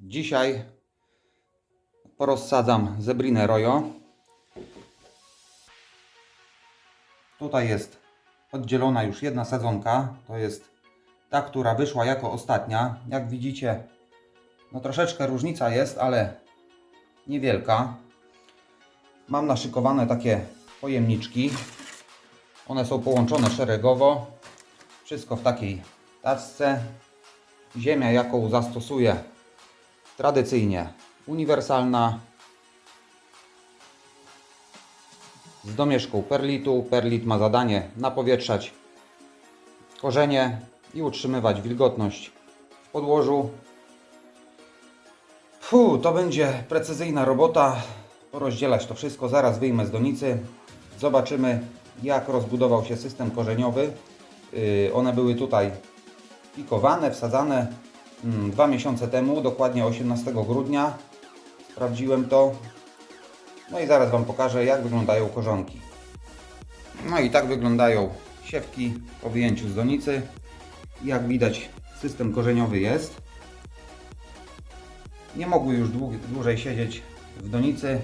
Dzisiaj porozsadzam zebrinę rojo. Tutaj jest oddzielona już jedna sadzonka. To jest ta, która wyszła jako ostatnia. Jak widzicie, no troszeczkę różnica jest, ale niewielka. Mam naszykowane takie pojemniczki. One są połączone szeregowo. Wszystko w takiej tacce. Ziemia, jaką zastosuję tradycyjnie uniwersalna z domieszką perlitu. Perlit ma zadanie napowietrzać korzenie i utrzymywać wilgotność w podłożu. Fu, to będzie precyzyjna robota. Porozdzielać to wszystko. Zaraz wyjmę z donicy. Zobaczymy, jak rozbudował się system korzeniowy. Yy, one były tutaj pikowane, wsadzane mm, dwa miesiące temu, dokładnie 18 grudnia. Sprawdziłem to. No i zaraz Wam pokażę, jak wyglądają korzonki. No i tak wyglądają siewki po wyjęciu z donicy. Jak widać, system korzeniowy jest. Nie mogły już dłu- dłużej siedzieć w donicy.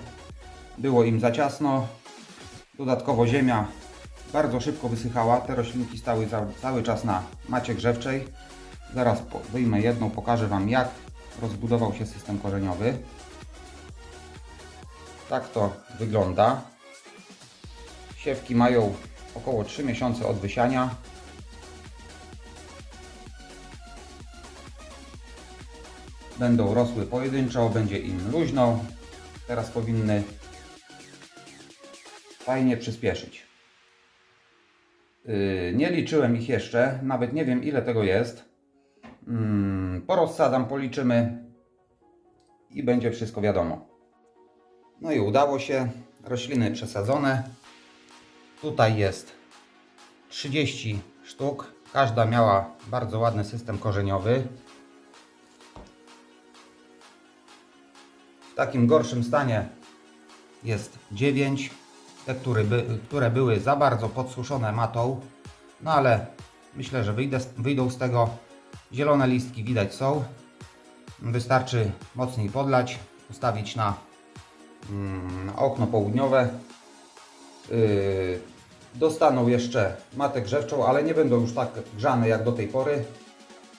Było im za ciasno. Dodatkowo ziemia bardzo szybko wysychała. Te roślinki stały cały czas na macie grzewczej. Zaraz po, wyjmę jedną, pokażę Wam jak rozbudował się system korzeniowy. Tak to wygląda. Siewki mają około 3 miesiące od wysiania. Będą rosły pojedynczo, będzie im luźno. Teraz powinny fajnie przyspieszyć. Yy, nie liczyłem ich jeszcze, nawet nie wiem ile tego jest. Mm, porozsadzam, policzymy i będzie wszystko wiadomo. No i udało się. Rośliny przesadzone. Tutaj jest 30 sztuk. Każda miała bardzo ładny system korzeniowy. W takim gorszym stanie jest 9. Te, które, by, które były za bardzo podsuszone matą. No ale myślę, że wyjdę, wyjdą z tego. Zielone listki widać są. Wystarczy mocniej podlać, ustawić na, mm, okno południowe. Yy, dostaną jeszcze matę grzewczą, ale nie będą już tak grzane jak do tej pory.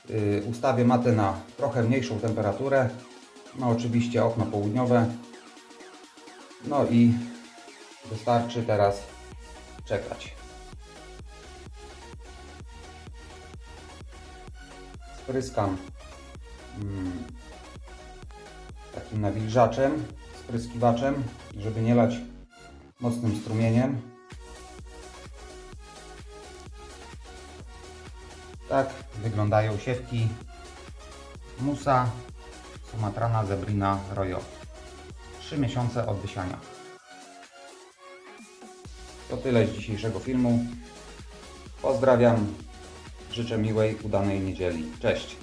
Yy, ustawię matę na trochę mniejszą temperaturę. No oczywiście okno południowe. No i wystarczy teraz czekać. Spryskam mm, takim nawilżaczem, spryskiwaczem, żeby nie lać mocnym strumieniem. Tak wyglądają siewki Musa Sumatrana Zebrina Royo. 3 miesiące od wysiania. To tyle z dzisiejszego filmu. Pozdrawiam. Życzę miłej, udanej niedzieli. Cześć.